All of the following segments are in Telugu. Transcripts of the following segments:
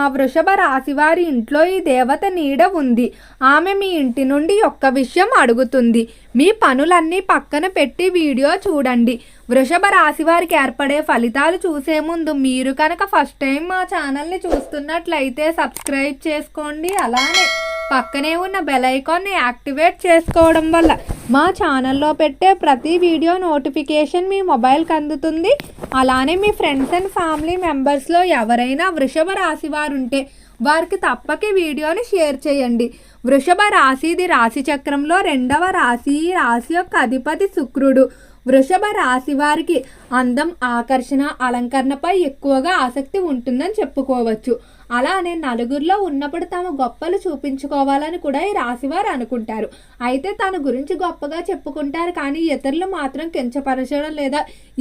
ఆ వృషభ రాశి వారి ఇంట్లో ఈ దేవత నీడ ఉంది. ఆమె మీ ఇంటి నుండి ఒక్క విషయం అడుగుతుంది. మీ పనులన్నీ పక్కన పెట్టి వీడియో చూడండి. వృషభ రాశి వారికి ఏర్పడే ఫలితాలు చూసే ముందు మీరు కనుక ఫస్ట్ టైం మా ఛానల్ని చూస్తున్నట్లయితే సబ్స్క్రైబ్ చేసుకోండి. అలానే పక్కనే ఉన్న బెల్ ఐకాన్ని యాక్టివేట్ చేసుకోవడం వల్ల మా ఛానల్లో పెట్టే ప్రతి వీడియో నోటిఫికేషన్ మీ మొబైల్కి అందుతుంది. అలానే మీ ఫ్రెండ్స్ అండ్ ఫ్యామిలీ మెంబర్స్లో ఎవరైనా వృషభ రాశి వారు ఉంటే వారికి తప్పక వీడియోని షేర్ చేయండి. వృషభ రాశి ఇది రాశి చక్రంలో రెండవ రాశి. రాశి యొక్క అధిపతి శుక్రుడు. వృషభ రాశి వారికి అందం ఆకర్షణ అలంకరణపై ఎక్కువగా ఆసక్తి ఉంటుందని చెప్పుకోవచ్చు. అలానే నలుగురిలో ఉన్నప్పుడు తమ గొప్పలు చూపించుకోవాలని కూడా ఈ రాశివారు అనుకుంటారు. అయితే తన గురించి గొప్పగా చెప్పుకుంటారు కానీ ఇతరులు మాత్రం కించపరచడం లేదా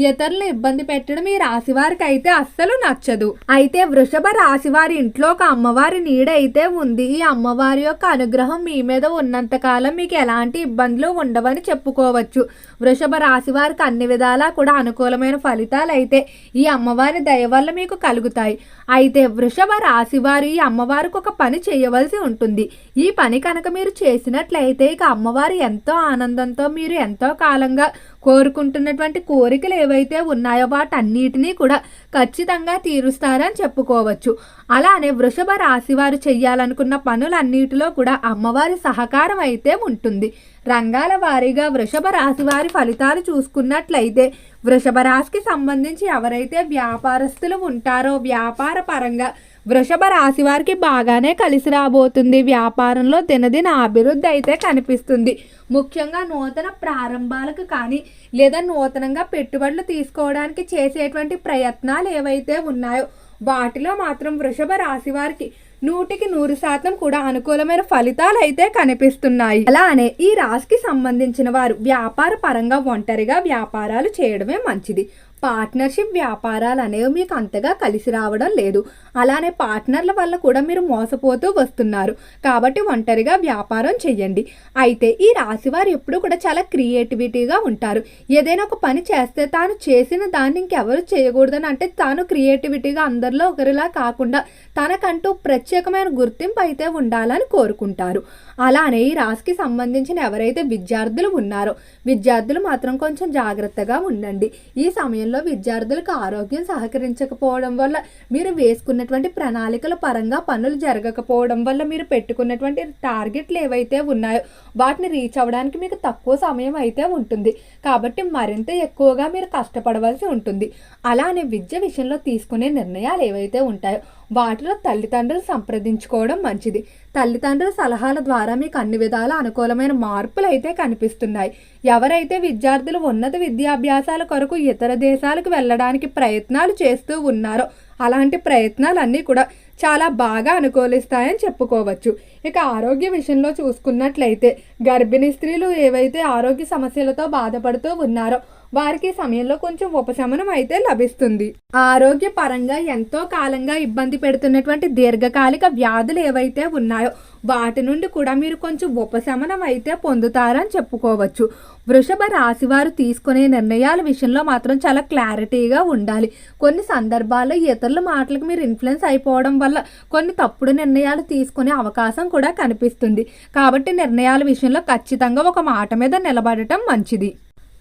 ఇతరులను ఇబ్బంది పెట్టడం ఈ రాశివారికి అయితే అస్సలు నచ్చదు. అయితే వృషభ రాశివారి ఇంట్లో ఒక అమ్మవారి నీడ అయితే ఉంది. ఈ అమ్మవారి యొక్క అనుగ్రహం మీ మీద ఉన్నంతకాలం మీకు ఎలాంటి ఇబ్బందులు ఉండవని చెప్పుకోవచ్చు. వృషభ రాశి వారికి అన్ని విధాలా కూడా అనుకూలమైన ఫలితాలు అయితే ఈ అమ్మవారి దయ వల్ల మీకు కలుగుతాయి. అయితే వృషభ రాశి వారు ఈ అమ్మవారికి ఒక పని చేయవలసి ఉంటుంది. ఈ పని కనుక మీరు చేసినట్లయితే ఇక అమ్మవారు ఎంతో ఆనందంతో మీరు ఎంతో కాలంగా కోరుకుంటున్నటువంటి కోరికలు ఏవైతే ఉన్నాయో వాటన్నిటినీ కూడా ఖచ్చితంగా తీరుస్తారని చెప్పుకోవచ్చు. అలానే వృషభ రాశి వారు చెయ్యాలనుకున్న పనులన్నిటిలో కూడా అమ్మవారి సహకారం అయితే ఉంటుంది. రంగాల వారీగా వృషభ రాశి వారి ఫలితాలు చూసుకున్నట్లయితే వృషభ రాశికి సంబంధించి ఎవరైతే వ్యాపారస్తులు ఉంటారో వ్యాపార పరంగా వృషభ రాశి వారికి బాగానే కలిసి రాబోతుంది. వ్యాపారంలో దినదిన అభివృద్ధి అయితే కనిపిస్తుంది. ముఖ్యంగా నూతన ప్రారంభాలకు కానీ లేదా నూతనంగా పెట్టుబడులు తీసుకోవడానికి చేసేటువంటి ప్రయత్నాలు ఏవైతే ఉన్నాయో వాటిలో మాత్రం వృషభ రాశి వారికి నూటికి నూరు శాతం కూడా అనుకూలమైన ఫలితాలు అయితే కనిపిస్తున్నాయి. అలానే ఈ రాశికి సంబంధించిన వారు వ్యాపార పరంగా ఒంటరిగా వ్యాపారాలు చేయడమే మంచిది. పార్ట్నర్షిప్ వ్యాపారాలు అనేవి మీకు అంతగా కలిసి రావడం లేదు. అలానే పార్ట్నర్ల వల్ల కూడా మీరు మోసపోతూ వస్తున్నారు. కాబట్టి ఒంటరిగా వ్యాపారం చెయ్యండి. అయితే ఈ రాశి వారు ఎప్పుడు కూడా చాలా క్రియేటివిటీగా ఉంటారు. ఏదైనా ఒక పని చేస్తే తాను చేసిన దాన్ని ఇంకెవరు చేయకూడదని అంటే తాను క్రియేటివిటీగా అందరిలో ఒకరిలా కాకుండా తనకంటూ ప్రత్యేకమైన గుర్తింపు అయితే ఉండాలని కోరుకుంటారు. అలానే ఈ రాశికి సంబంధించిన ఎవరైతే విద్యార్థులు ఉన్నారో విద్యార్థులు మాత్రం కొంచెం జాగ్రత్తగా ఉండండి. ఈ సమయంలో విద్యార్థులకు ఆరోగ్యం సహకరించకపోవడం వల్ల మీరు వేసుకున్నటువంటి ప్రణాళికల పరంగా పనులు జరగకపోవడం వల్ల మీరు పెట్టుకున్నటువంటి టార్గెట్లు ఏవైతే ఉన్నాయో వాటిని రీచ్ అవ్వడానికి మీకు తక్కువ సమయం అయితే ఉంటుంది. కాబట్టి మరింత ఎక్కువగా మీరు కష్టపడవలసి ఉంటుంది. అలానే విద్య విషయంలో తీసుకునే నిర్ణయాలు ఏవైతే ఉంటాయో వాటిలో తల్లిదండ్రులు సంప్రదించుకోవడం మంచిది. తల్లిదండ్రుల సలహాల ద్వారా మీకు అన్ని విధాల అనుకూలమైన మార్పులు అయితే కనిపిస్తున్నాయి. ఎవరైతే విద్యార్థులు ఉన్నత విద్యాభ్యాసాల కొరకు ఇతర దేశాలకు వెళ్ళడానికి ప్రయత్నాలు చేస్తూ ఉన్నారో అలాంటి ప్రయత్నాలన్నీ కూడా చాలా బాగా అనుకూలిస్తాయని చెప్పుకోవచ్చు. ఇక ఆరోగ్య విషయంలో చూసుకున్నట్లయితే గర్భిణీ స్త్రీలు ఏవైతే ఆరోగ్య సమస్యలతో బాధపడుతూ ఉన్నారో వారికి సమయంలో కొంచెం ఉపశమనం అయితే లభిస్తుంది. ఆరోగ్య పరంగా ఎంతో కాలంగా ఇబ్బంది పెడుతున్నటువంటి దీర్ఘకాలిక వ్యాధులు ఏవైతే ఉన్నాయో వాటి నుండి కూడా మీరు కొంచెం ఉపశమనం అయితే పొందుతారని చెప్పుకోవచ్చు. వృషభ రాశి వారు తీసుకునే నిర్ణయాల విషయంలో మాత్రం చాలా క్లారిటీగా ఉండాలి. కొన్ని సందర్భాల్లో ఇతరుల మాటలకు మీరు ఇన్ఫ్లుయెన్స్ అయిపోవడం వల్ల కొన్ని తప్పుడు నిర్ణయాలు తీసుకునే అవకాశం కూడా కనిపిస్తుంది. కాబట్టి నిర్ణయాల విషయంలో ఖచ్చితంగా ఒక మాట మీద నిలబడటం మంచిది.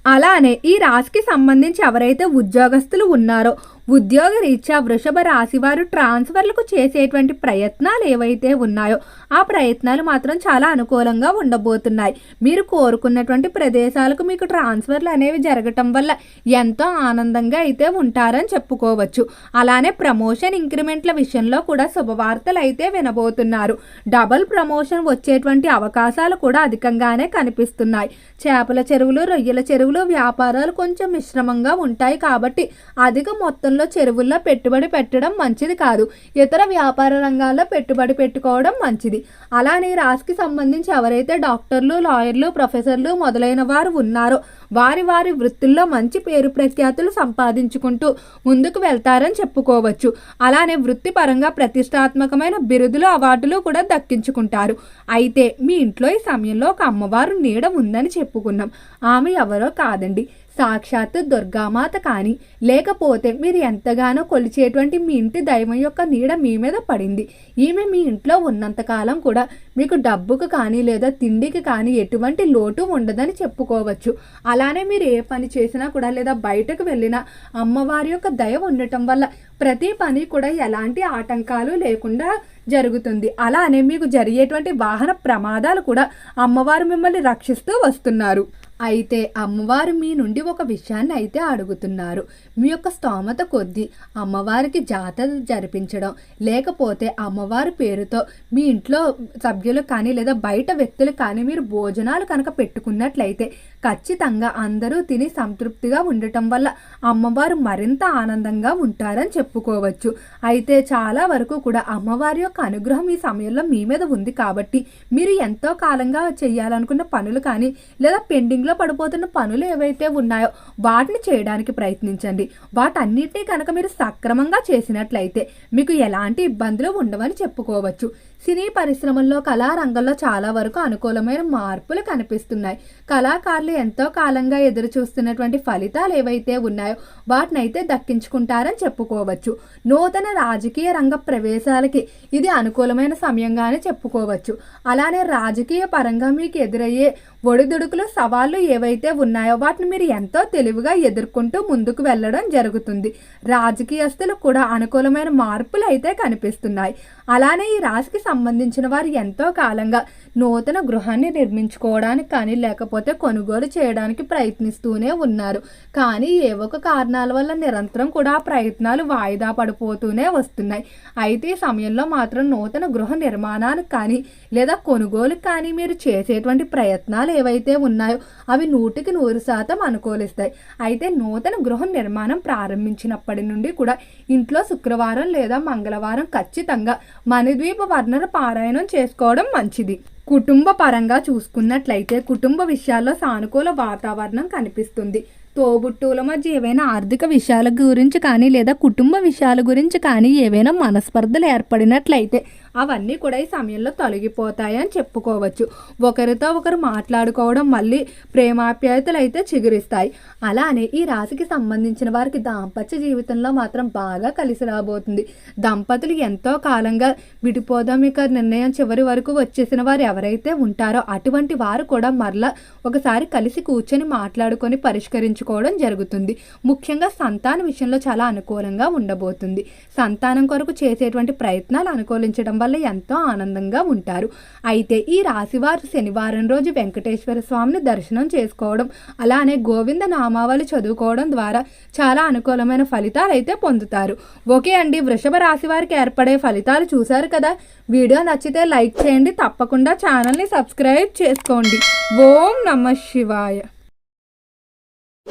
అలానే ఈ రాశికి సంబంధించి ఎవరైతే ఉద్యోగస్తులు ఉన్నారో ఉద్యోగ రీత్యా వృషభ రాశి వారు ట్రాన్స్ఫర్లకు చేసేటువంటి ప్రయత్నాలు ఏవైతే ఉన్నాయో ఆ ప్రయత్నాలు మాత్రం చాలా అనుకూలంగా ఉండబోతున్నాయి. మీరు కోరుకున్నటువంటి ప్రదేశాలకు మీకు ట్రాన్స్ఫర్లు అనేవి జరగటం వల్ల ఎంతో ఆనందంగా అయితే ఉంటారని చెప్పుకోవచ్చు. అలానే ప్రమోషన్ ఇంక్రిమెంట్ల విషయంలో కూడా శుభవార్తలు అయితే వినబోతున్నారు. డబుల్ ప్రమోషన్ వచ్చేటువంటి అవకాశాలు కూడా అధికంగానే కనిపిస్తున్నాయి. చేపల చెరువులు రొయ్యల చెరువులు వ్యాపారాలు కొంచెం మిశ్రమంగా ఉంటాయి కాబట్టి అధిక మొత్తంలో చెరువుల్లో పెట్టుబడి పెట్టడం మంచిది కాదు. ఇతర వ్యాపార రంగాల్లో పెట్టుబడి పెట్టుకోవడం మంచిది. అలానే ఈ రాశికి సంబంధించి ఎవరైతే డాక్టర్లు లాయర్లు ప్రొఫెసర్లు మొదలైన వారు ఉన్నారో వారి వారి వృత్తుల్లో మంచి పేరు ప్రఖ్యాతులు సంపాదించుకుంటూ ముందుకు వెళ్తారని చెప్పుకోవచ్చు. అలానే వృత్తిపరంగా ప్రతిష్టాత్మకమైన బిరుదులు అవార్డులు కూడా దక్కించుకుంటారు. అయితే మీ ఇంట్లో ఈ సమయంలో ఒక అమ్మవారు నీడ ఉందని చెప్పుకున్నాం. ఆమె ఎవరో కాదండి. సాక్షాత్ దుర్గామాత కానీ లేకపోతే మీరు ఎంతగానో కొలిచేటువంటి మీ ఇంటి దైవం యొక్క నీడ మీ మీద పడింది. ఈమె మీ ఇంట్లో ఉన్నంతకాలం కూడా మీకు డబ్బుకు కానీ లేదా తిండికి కానీ ఎటువంటి లోటు ఉండదని చెప్పుకోవచ్చు. అలానే మీరు ఏ పని చేసినా కూడా లేదా బయటకు వెళ్ళినా అమ్మవారి యొక్క దయ ఉండటం వల్ల ప్రతి పని కూడా ఎలాంటి ఆటంకాలు లేకుండా జరుగుతుంది. అలానే మీకు జరిగేటువంటి వాహన ప్రమాదాలు కూడా అమ్మవారు మిమ్మల్ని రక్షిస్తూ వస్తున్నారు. అయితే అమ్మవారు మీ నుండి ఒక విషయాన్ని అయితే అడుగుతున్నారు. మీ యొక్క స్తోమత కొద్దీ అమ్మవారికి జాతర జరిపించడం లేకపోతే అమ్మవారి పేరుతో మీ ఇంట్లో సభ్యులు కానీ లేదా బయట వ్యక్తులు కానీ మీరు భోజనాలు కనుక పెట్టుకున్నట్లయితే ఖచ్చితంగా అందరూ తిని సంతృప్తిగా ఉండటం వల్ల అమ్మవారు మరింత ఆనందంగా ఉంటారని చెప్పుకోవచ్చు. అయితే చాలా వరకు కూడా అమ్మవారి యొక్క అనుగ్రహం ఈ సమయంలో మీ మీద ఉంది కాబట్టి మీరు ఎంతో కాలంగా చేయాలనుకున్న పనులు కానీ లేదా పెండింగ్లో పడిపోతున్న పనులు ఏవైతే ఉన్నాయో వాటిని చేయడానికి ప్రయత్నించండి. వాటన్నిటినీ కనుక మీరు సక్రమంగా చేసినట్లయితే మీకు ఎలాంటి ఇబ్బందులు ఉండవని చెప్పుకోవచ్చు. సినీ పరిశ్రమల్లో కళారంగంలో చాలా వరకు అనుకూలమైన మార్పులు కనిపిస్తున్నాయి. కళాకారులు ఎంతో కాలంగా ఎదురు చూస్తున్నటువంటి ఫలితాలు ఏవైతే ఉన్నాయో వాటినైతే దక్కించుకుంటారని చెప్పుకోవచ్చు. నూతన రాజకీయ రంగ ప్రవేశాలకి ఇది అనుకూలమైన సమయంగానే చెప్పుకోవచ్చు. అలానే రాజకీయ పరంగా మీకు ఎదురయ్యే ఒడిదుడుకులు సవాళ్ళు ఏవైతే ఉన్నాయో వాటిని మీరు ఎంతో తెలివిగా ఎదుర్కొంటూ ముందుకు వెళ్ళడం జరుగుతుంది. రాజకీయస్తులు కూడా అనుకూలమైన మార్పులు అయితే కనిపిస్తున్నాయి. అలానే ఈ రాశికి సంబంధించిన వారు ఎంతో కాలంగా నూతన గృహాన్ని నిర్మించుకోవడానికి కానీ లేకపోతే కొనుగోలు చేయడానికి ప్రయత్నిస్తూనే ఉన్నారు. కానీ ఏవో ఒక కారణాల వల్ల నిరంతరం కూడా ఆ ప్రయత్నాలు వాయిదా పడిపోతూనే వస్తున్నాయి. అయితే ఈ సమయంలో మాత్రం నూతన గృహ నిర్మాణానికి కానీ లేదా కొనుగోలుకి కానీ మీరు చేసేటువంటి ప్రయత్నాలు ఏవైతే ఉన్నాయో అవి నూటికి నూరు శాతం అనుకూలిస్తాయి. అయితే నూతన గృహ నిర్మాణం ప్రారంభించినప్పటి నుండి కూడా ఇంట్లో శుక్రవారం లేదా మంగళవారం ఖచ్చితంగా మణిద్వీప వర్ణన పారాయణం చేసుకోవడం మంచిది. కుటుంబ పరంగా చూసుకున్నట్లయితే కుటుంబ విషయాల్లో సానుకూల వాతావరణం కనిపిస్తుంది. తోబుట్టువుల మధ్య ఏవైనా ఆర్థిక విషయాల గురించి కానీ లేదా కుటుంబ విషయాల గురించి కానీ ఏవైనా మనస్పర్ధలు ఏర్పడినట్లయితే అవన్నీ కూడా ఈ సమయంలో తొలగిపోతాయని చెప్పుకోవచ్చు. ఒకరితో ఒకరు మాట్లాడుకోవడం మళ్ళీ ప్రేమాప్యాయతలు అయితే చిగురిస్తాయి. అలానే ఈ రాశికి సంబంధించిన వారికి దాంపత్య జీవితంలో మాత్రం బాగా కలిసి రాబోతుంది. దంపతులు ఎంతో కాలంగా విడిపోదాం ఇక నిర్ణయం చివరి వరకు వచ్చేసిన వారు ఎవరైతే ఉంటారో అటువంటి వారు కూడా మరలా ఒకసారి కలిసి కూర్చొని మాట్లాడుకొని పరిష్కరించుకోవడం జరుగుతుంది. ముఖ్యంగా సంతాన విషయంలో చాలా అనుకూలంగా ఉండబోతుంది. సంతానం కొరకు చేసేటువంటి ప్రయత్నాలు అనుకూలించడం వల్ల ఎంతో ఆనందంగా ఉంటారు. అయితే ఈ రాశివారు శనివారం రోజు వెంకటేశ్వర స్వామిని దర్శనం చేసుకోవడం అలానే గోవింద నామావళి చదువుకోవడం ద్వారా చాలా అనుకూలమైన ఫలితాలు అయితే పొందుతారు. ఓకే అండి వృషభ రాశి వారికి ఏర్పడే ఫలితాలు చూశారు కదా? వీడియో నచ్చితే లైక్ చేయండి తప్పకుండా ఛానల్ని సబ్స్క్రైబ్ చేసుకోండి. ఓం నమ శివాయ.